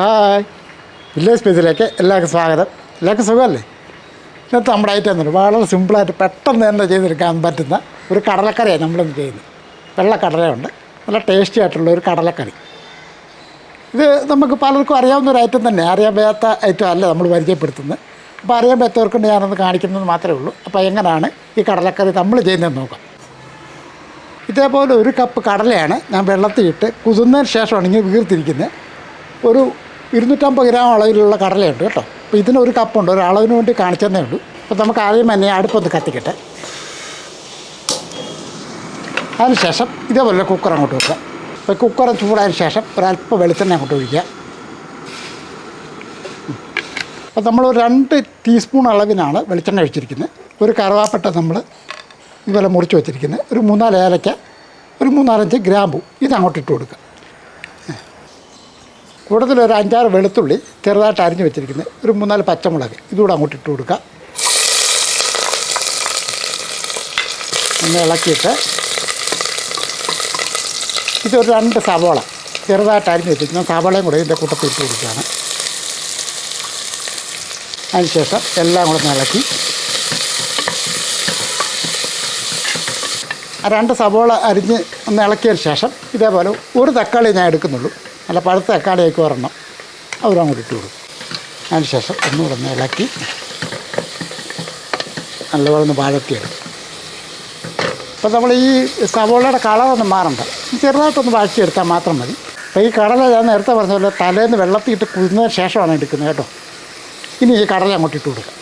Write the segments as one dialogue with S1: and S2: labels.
S1: Hi. Village സ്പേസിലേക്ക് എല്ലാവർക്കും സ്വാഗതം. എല്ലാവർക്കും സുഖമല്ലേ? ഇന്നത്തെ നമ്മുടെ ഐറ്റം എന്നുള്ളത് വളരെ സിമ്പിളായിട്ട് പെട്ടെന്ന് തന്നെ ചെയ്തെടുക്കാൻ പറ്റുന്ന ഒരു കടലക്കറിയാണ് നമ്മളിന്ന് ചെയ്യുന്നത്. വെള്ളക്കടലയുണ്ട് നല്ല ടേസ്റ്റി ആയിട്ടുള്ള ഒരു കടലക്കറി. ഇത് നമുക്ക് പലർക്കും അറിയാവുന്ന ഒരു ഐറ്റം തന്നെ. അറിയാൻ വയ്യാത്ത ഐറ്റം അല്ല നമ്മൾ പരിചയപ്പെടുത്തുന്നത്. അപ്പോൾ അറിയാൻ പറ്റാത്തവർക്ക് ഞാനൊന്ന് കാണിക്കുന്നത് മാത്രമേ ഉള്ളൂ. അപ്പോൾ എങ്ങനെയാണ് ഈ കടലക്കറി നമ്മൾ ചെയ്യുന്നതെന്ന് നോക്കാം. ഇതേപോലെ ഒരു കപ്പ് കടലയാണ് ഞാൻ വെള്ളത്തിലിട്ട് കുതിർന്നതിന് ശേഷമാണ് ഇങ്ങനെ വീർത്തിരിക്കുന്നത്. ഒരു ഇരുന്നൂറ്റമ്പത് ഗ്രാം അളവിലുള്ള കടലയുണ്ട് കേട്ടോ. അപ്പോൾ ഇതിനൊരു കപ്പുണ്ട്. ഒരു അളവിന് വേണ്ടി കാണിച്ചതന്നേ ഉള്ളൂ. അപ്പോൾ നമുക്ക് ആദ്യം തന്നെ അടുപ്പൊന്ന് കത്തിക്കട്ടെ. അതിനുശേഷം ഇതേപോലെ കുക്കർ അങ്ങോട്ട് വെക്കുക. അപ്പോൾ കുക്കർ ചൂടായതിനു ശേഷം ഒരല്പം വെളിച്ചെണ്ണ അങ്ങോട്ട് ഒഴിക്കുക. അപ്പോൾ നമ്മൾ രണ്ട് ടീസ്പൂൺ അളവിനാണ് വെളിച്ചെണ്ണ ഒഴിച്ചിരിക്കുന്നത്. ഒരു കറുവാപ്പട്ട നമ്മൾ ഇതുപോലെ മുറിച്ച് വെച്ചിരിക്കുന്നത്. ഒരു മൂന്നാൽ ഏലക്ക ഒരു മൂന്നാലഞ്ച് ഗ്രാമ്പു. ഇത് അങ്ങോട്ട് ഇട്ട് കൊടുക്കുക. കൂടുതൽ ഒരു അഞ്ചാറ് വെളുത്തുള്ളി ചെറുതായിട്ട് അരിഞ്ഞു വെച്ചിരിക്കുന്നത്. ഒരു മൂന്നാൽ പച്ചമുളക്. ഇതുകൂടെ അങ്ങോട്ട് ഇട്ട് കൊടുക്കുക. ഒന്ന് ഇളക്കിയിട്ട് ഇതൊരു രണ്ട് സവോള ചെറുതായിട്ട് അരിഞ്ഞ് വെച്ചിരിക്കുന്ന സവോളയും കൂടെ ഇതിന്റെ കൂട്ടത്തിൽ ഇട്ട് കൊടുക്കുകയാണ്. അതിനുശേഷം എല്ലാം കൂടെ ഇളക്കി. രണ്ട് സവോള അരിഞ്ഞ് ഒന്ന് ഇളക്കിയതിന് ശേഷം ഇതേപോലെ ഒരു തക്കാളി ഞാൻ എടുക്കുന്നുള്ളൂ. നല്ല പഴുത്ത തക്കാളിയൊക്കെ ഒരെണ്ണം. അവരും അങ്ങോട്ട് ഇട്ട് കൊടുക്കും. അതിന് ശേഷം ഒന്നുകൂടെ ഒന്ന് ഇളക്കി നല്ലപോലെ ഒന്ന് വഴറ്റിയെടുക്കും. അപ്പോൾ നമ്മൾ ഈ സവോളയുടെ കളറൊന്നും മാറണ്ട. ചെറുതായിട്ടൊന്ന് വഴറ്റിയെടുത്താൽ മാത്രം മതി. അപ്പോൾ ഈ കടല ഞാൻ നേരത്തെ പറഞ്ഞ പോലെ തലേന്ന് വെള്ളത്തിയിട്ട് കുതിർന്നതിന് ശേഷമാണ് എടുക്കുന്നത് കേട്ടോ. ഇനി ഈ കടല അങ്ങോട്ട് ഇട്ട് കൊടുക്കുക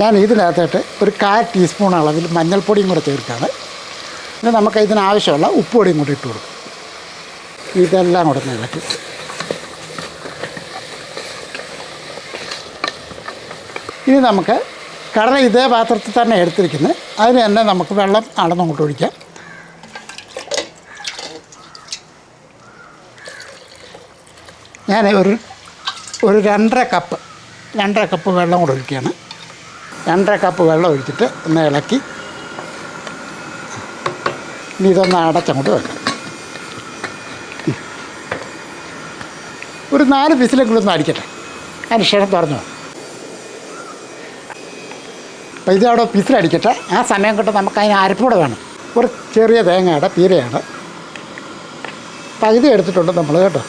S1: ഞാൻ ഇതിനകത്തായിട്ട് ഒരു കാൽ ടീസ്പൂൺ അളവിൽ മഞ്ഞൾപ്പൊടിയും കൂടെ ചേർക്കാണ്. പിന്നെ നമുക്ക് ഇതിനാവശ്യമുള്ള ഉപ്പുപൊടിയും കൂടി ഇട്ട് കൊടുക്കും. ഇതെല്ലാം കൂടെ നിലയ്ക്ക് ഇനി നമുക്ക് കടല ഇതേ പാത്രത്തിൽ തന്നെ എടുത്തിരിക്കുന്നത്. അതിന് തന്നെ നമുക്ക് വെള്ളം അടന്നങ്ങോട്ട് ഒഴിക്കാം. ഞാൻ ഒരു ഒരു രണ്ടര കപ്പ് രണ്ടര കപ്പ് വെള്ളം കൂടെ ഒഴിക്കുകയാണ്. രണ്ടര കപ്പ് വെള്ളം ഒഴിച്ചിട്ട് ഒന്ന് ഇളക്കി. ഇനി ഇതൊന്ന് അടച്ചങ്ങോട്ട് വെക്കാം. ഒരു നാല് വിസിലെങ്കിലും ഒന്ന് അടിക്കട്ടെ. അതിന് ശേഷം തുറന്നു. അപ്പോൾ ഇത് അവിടെ വിസിലടിക്കട്ടെ ആ സമയം കൊണ്ട് നമുക്ക് അതിന് അരപ്പൂടെ വേണം. ഒരു ചെറിയ തേങ്ങയുടെ പീരയാണ്. പകുതി എടുത്തിട്ടുണ്ട് നമ്മൾ കേട്ടോ.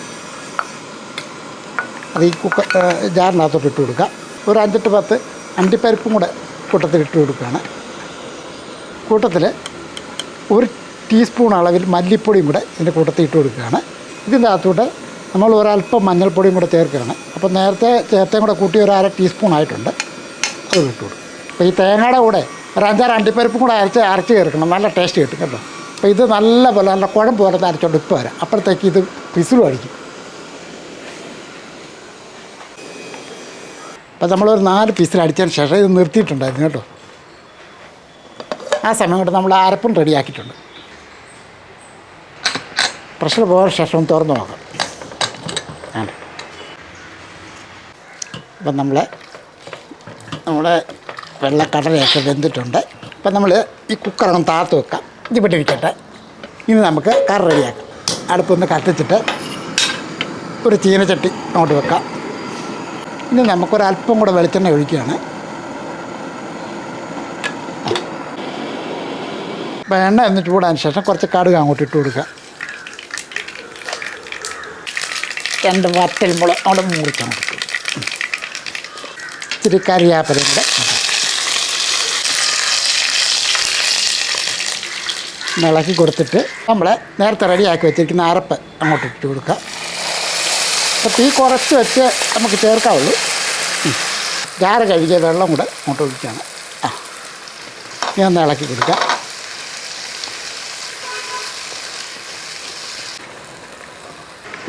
S1: അത് ഈ കുക്ക ജാറിനകത്തോട്ട് ഇട്ട് കൊടുക്കുക ഒരു അഞ്ചെട്ട് പത്ത് അണ്ടിപ്പരിപ്പും കൂടെ കൂട്ടത്തിൽ ഇട്ട് കൊടുക്കുകയാണ്. കൂട്ടത്തിൽ ഒരു ടീസ്പൂൺ അളവിൽ മല്ലിപ്പൊടിയും കൂടെ ഇതിന്റെ കൂട്ടത്തിൽ ഇട്ട് കൊടുക്കുകയാണ്. ഇതിന്റെ അകത്തോട്ട് നമ്മൾ ഒരല്പം മഞ്ഞൾപ്പൊടിയും കൂടെ ചേർക്കുകയാണ്. അപ്പോൾ നേരത്തെ ചേർത്തയും കൂടെ കൂട്ടി ഒരു അര ടീസ്പൂൺ ആയിട്ടുണ്ട്. അത് ഇട്ട് കൊടുക്കും. അപ്പോൾ ഈ തേങ്ങയുടെ കൂടെ ഒരു അഞ്ചാറ് അണ്ടിപ്പരിപ്പും കൂടെ അരച്ച് അരച്ച് ചേർക്കണം. നല്ല ടേസ്റ്റ് കിട്ടും കേട്ടോ. അപ്പോൾ ഇത് നല്ല പോലെ നല്ല കുഴമ്പ് പോലെ അരച്ചോണ്ട് ഉപ്പ് വരാം. അപ്പോഴത്തേക്ക് ഇത് പിസിലും അടിക്കും. അപ്പോൾ നമ്മളൊരു നാല് പീസിൽ അടിച്ചതിന് ശേഷം ഇത് നിർത്തിയിട്ടുണ്ടായിരുന്നു കേട്ടോ. ആ സമയം കൊണ്ട് നമ്മൾ അരപ്പും റെഡിയാക്കിയിട്ടുണ്ട്. പ്രഷർ പോകാൻ ശേഷം തുറന്നു നോക്കാം. ആണ്? അപ്പം നമ്മൾ നമ്മുടെ വെള്ളക്കടലയൊക്കെ വെന്തിട്ടുണ്ട്. അപ്പം നമ്മൾ ഈ കുക്കറൊന്ന് താത്ത് വെക്കാം. ഇതിവിടെ ഇരിക്കട്ടെ ഇനി നമുക്ക് കറി റെഡിയാക്കാം. അടുപ്പൊന്ന് കത്തിച്ചിട്ട് ഒരു ചീനച്ചട്ടി അങ്ങോട്ട് വെക്കാം. ഇനി നമുക്കൊരല്പം കൂടെ വെളിച്ചെണ്ണ ഒഴിക്കുകയാണ്. അപ്പം എണ്ണ ഒന്ന് ചൂടാൻ ശേഷം കുറച്ച് കടുക് അങ്ങോട്ട് ഇട്ട് കൊടുക്കുക. രണ്ട് വറ്റൽ അവിടെ മുറിച്ച് അങ്ങോട്ട് ഇത്തിരി കറിയാപ്പലയും കൂടെ. ഇളക്കി കൊടുത്തിട്ട് നമ്മൾ നേരത്തെ റെഡിയാക്കി വെച്ചിരിക്കുന്ന അരപ്പ് അങ്ങോട്ട് ഇട്ട് കൊടുക്കാം അപ്പോൾ തീ കുറച്ച് വെച്ച് നമുക്ക് ചേർക്കാവുള്ളൂ. ഗാര കഴുകിയ വെള്ളം കൂടെ അങ്ങോട്ട് ഒഴിക്കുകയാണ് ആ. ഇനി ഒന്ന് ഇളക്കി കൊടുക്കുക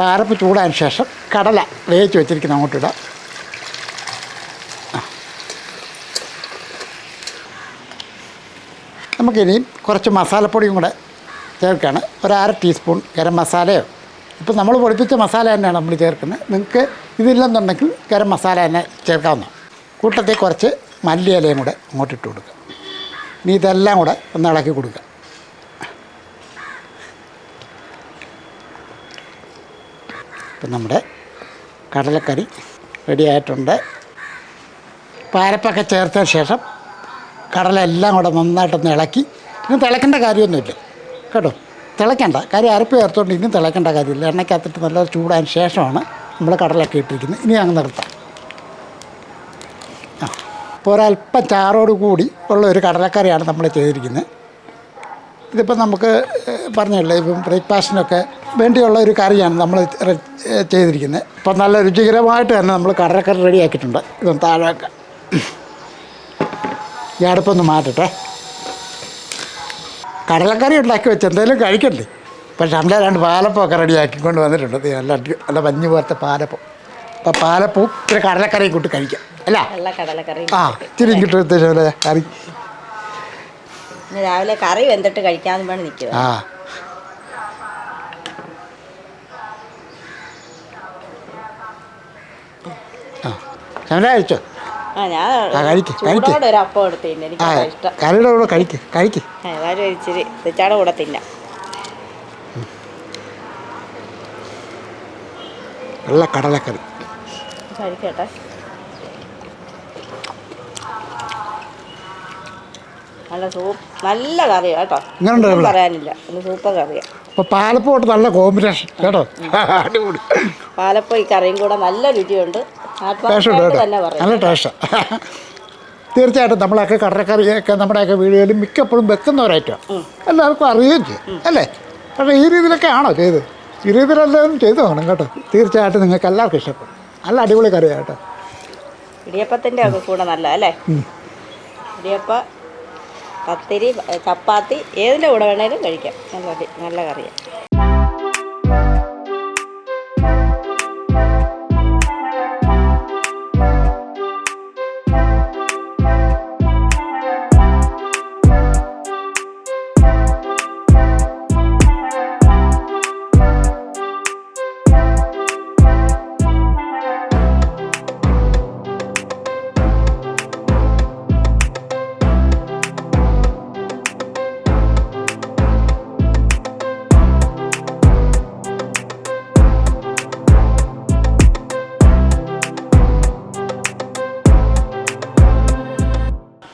S1: അപ്പോൾ ചൂടാൻ ശേഷം കടല വേവിച്ച് വെച്ചിരിക്കുന്ന. അങ്ങോട്ടിടാം. ആ. നമുക്കിനിയും കുറച്ച് മസാലപ്പൊടിയും കൂടെ ചേർക്കുകയാണ് ഒരു അര ടീസ്പൂൺ ഗരം മസാലയോ? ഇപ്പോൾ നമ്മൾ പൊടിപ്പിച്ച മസാല തന്നെയാണ് നമ്മൾ ചേർക്കുന്നത്. നിങ്ങൾക്ക് ഇതില്ലെന്നുണ്ടെങ്കിൽ ഗരം മസാല തന്നെ ചേർക്കാവുന്ന കൂട്ടത്തിൽ കുറച്ച് മല്ലിയിലയും കൂടെ അങ്ങോട്ടിട്ട് കൊടുക്കുക. ഇനി ഇതെല്ലാം കൂടെ ഒന്ന് ഇളക്കി കൊടുക്കുക. ഇപ്പം നമ്മുടെ കടലക്കറി റെഡി ആയിട്ടുണ്ട്. പാരപ്പൊക്കെ ചേർത്തതിന് ശേഷം കടല എല്ലാം കൂടെ നന്നായിട്ടൊന്ന് ഇളക്കി. ഇനി തിളക്കേണ്ട കാര്യമൊന്നുമില്ല. കേട്ടോ? തിളക്കേണ്ട കാര്യം അരപ്പ് ചേർത്തുകൊണ്ട് ഇനി തിളക്കേണ്ട കാര്യമില്ല. എണ്ണയ്ക്കകത്തിട്ട് നല്ല ചൂടായതിന് ശേഷമാണ് നമ്മൾ കടലൊക്കെ ഇട്ടിരിക്കുന്നത്. ഇനി അങ്ങ് നിർത്താം. ആ ഇപ്പോൾ ഒരല്പം ചാറോട് കൂടി ഉള്ള ഒരു കടലക്കറിയാണ് നമ്മൾ ചെയ്തിരിക്കുന്നത്. ഇതിപ്പോൾ നമുക്ക് പറഞ്ഞല്ലോ ഇപ്പം ബ്രേക്ക്ഫാസ്റ്റിനൊക്കെ വേണ്ടിയുള്ള ഒരു കറിയാണ് നമ്മൾ ചെയ്തിരിക്കുന്നത്. ഇപ്പം നല്ല രുചികരമായിട്ട് തന്നെ നമ്മൾ കടലക്കറി റെഡിയാക്കിയിട്ടുണ്ട് ഇതൊന്ന് താഴെ വെക്കാം ഈ അടുപ്പൊന്ന് മാറ്റട്ടെ. കടലക്കറി ഉണ്ടാക്കി വെച്ച് എന്തെങ്കിലും കഴിക്കണ്ടേ? പക്ഷെ നമ്മളെ രണ്ട് പാലപ്പമൊക്കെ റെഡിയാക്കിക്കൊണ്ട് വന്നിട്ടുണ്ട്. നല്ല നല്ല മഞ്ഞ് പോലത്തെ പാലപ്പം. അപ്പം പാലപ്പവും ഇത്തിരി കടലക്കറിയും കൂട്ടി കഴിക്കാം. അല്ല? ആ ഇത്തിരി കിട്ടും കറി.
S2: രാവിലെ കറി വെന്തിട്ട് കഴിക്കാൻ വേണ്ടി നിൽക്കുക
S1: ആ. ആ. കഴിച്ചോ?
S2: ആ ഞാൻ
S1: ആ, കഴിക്ക്, കഴിക്ക്.
S2: ചൂടോടെ ഒരു അപ്പം എടുത്ത് തിന്നെ. എനിക്ക്
S1: ആ
S2: അതാ ഇഷ്ടം.
S1: കറിയുടെ കൂടെ കഴിക്ക് കഴിക്ക്.
S2: ഏതായാലും ഒരു ഇച്ചിരി തെച്ചാടെ കൂടെ തിന്നാം.
S1: വെള്ള കടലക്കറി.
S2: കഴിക്കട്ടെ. നല്ല സൂപ്പ് നല്ല കറിയാ കേട്ടോ.
S1: ഇങ്ങനുണ്ട്
S2: ഒന്നും
S1: ഇവിടെ?
S2: പറയാനില്ല. നല്ല സൂപ്പർ കറിയാ.
S1: അപ്പോൾ പാലപ്പോട്ട് നല്ല കോമ്പിനേഷൻ കേട്ടോ? അടിപൊളി.
S2: പാലപ്പം ഈ കറിയും കൂടെ നല്ല രുചിയുണ്ട്.
S1: നല്ല ടേസ്റ്റാണ് തീർച്ചയായിട്ടും നമ്മളൊക്കെ കടലക്കറിയൊക്കെ നമ്മുടെയൊക്കെ വീടുകളിൽ മിക്കപ്പോഴും വെക്കുന്നവരായിട്ടാണ് എല്ലാവർക്കും അറിയുകയും ചെയ്യും അല്ലേ? പക്ഷേ ഈ രീതിയിലൊക്കെ ആണോ ചെയ്ത് ഈ രീതിയിലെല്ലാവരും ചെയ്തു നോക്കണം കേട്ടോ. തീർച്ചയായിട്ടും നിങ്ങൾക്ക് എല്ലാവർക്കും ഇഷ്ടപ്പെടും. നല്ല അടിപൊളി കറിയാണ് കേട്ടോ
S2: ഇടിയപ്പത്തിന്റെ ഒക്കെ കൂടെ നല്ല അല്ലേ? ഇടിയപ്പ പത്തിരി ചപ്പാത്തി ഏതിന്റെ കൂടെ വേണേലും കഴിക്കാം. നല്ല നല്ല കറിയാണ്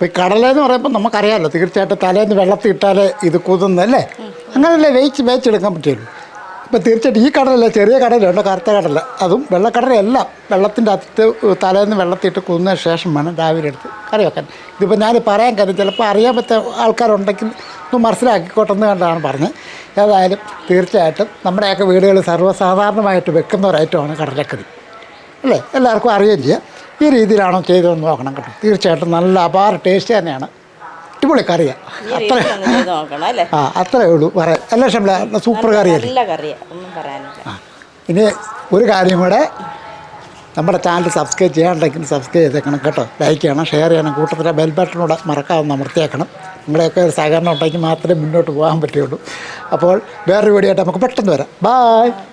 S1: ഇപ്പോൾ ഈ കടലെന്ന് പറയുമ്പോൾ നമുക്കറിയാമല്ലോ തീർച്ചയായിട്ടും തലേന്ന് വെള്ളത്തിൽ ഇട്ടാലേ ഇത് കുതുന്നല്ലേ അങ്ങനെയല്ലേ വേച്ച് വേച്ചെടുക്കാൻ പറ്റുള്ളൂ. അപ്പം തീർച്ചയായിട്ടും ഈ കടലല്ല ചെറിയ കടലുണ്ട് കറുത്ത കടല. അതും വെള്ളക്കടലയെല്ലാം. വെള്ളത്തിന്റെ അകത്ത് തലേന്ന് വെള്ളത്തിയിട്ട് കുന്നതിന് ശേഷം വേണം രാവിലെ എടുത്ത് കറി വെക്കാൻ. ഇതിപ്പോൾ ഞാൻ പറയാൻ കാര്യം ചിലപ്പോൾ അറിയാൻ പറ്റ ആൾക്കാരുണ്ടെങ്കിൽ ഒന്ന് മനസ്സിലാക്കിക്കോട്ടെന്ന് കണ്ടാണ് പറഞ്ഞത്. ഏതായാലും തീർച്ചയായിട്ടും നമ്മുടെയൊക്കെ വീടുകളിൽ സർവസാധാരണമായിട്ട് വെക്കുന്ന ഒരു ഐറ്റമാണ് കടലക്കറി. അല്ലേ? എല്ലാവർക്കും അറിയുകയും ചെയ്യാം. ഈ രീതിയിലാണോ ചെയ്തതെന്ന് നോക്കണം കേട്ടോ. തീർച്ചയായിട്ടും നല്ല അപാര ടേസ്റ്റ് തന്നെയാണ്. അടിപൊളി കറിയാണ് അത്ര
S2: അല്ലേ?
S1: ആ അത്രേ ഉള്ളൂ. പറയാം. എല്ലാ ഷംല സൂപ്പർ കറിയല്ലേ?
S2: കറിയാ.
S1: ആ ഇനി ഒരു കാര്യം കൂടെ നമ്മുടെ ചാനൽ സബ്സ്ക്രൈബ് ചെയ്യാണ്ടെങ്കിൽ സബ്സ്ക്രൈബ് ചെയ്തേക്കണം കേട്ടോ. ലൈക്ക് ചെയ്യണം ഷെയർ ചെയ്യണം കൂട്ടത്തിലെ ബെൽ ബട്ടണോടെ മറക്കാതെ അമർത്തിയേക്കണം. നിങ്ങളുടെയൊക്കെ ഒരു സഹകരണം ഉണ്ടെങ്കിൽ മാത്രമേ മുന്നോട്ട് പോകാൻ പറ്റുള്ളൂ അപ്പോൾ വേറൊരു വീഡിയോ ആയിട്ട് നമുക്ക് പെട്ടെന്ന് വരാം. ബായ്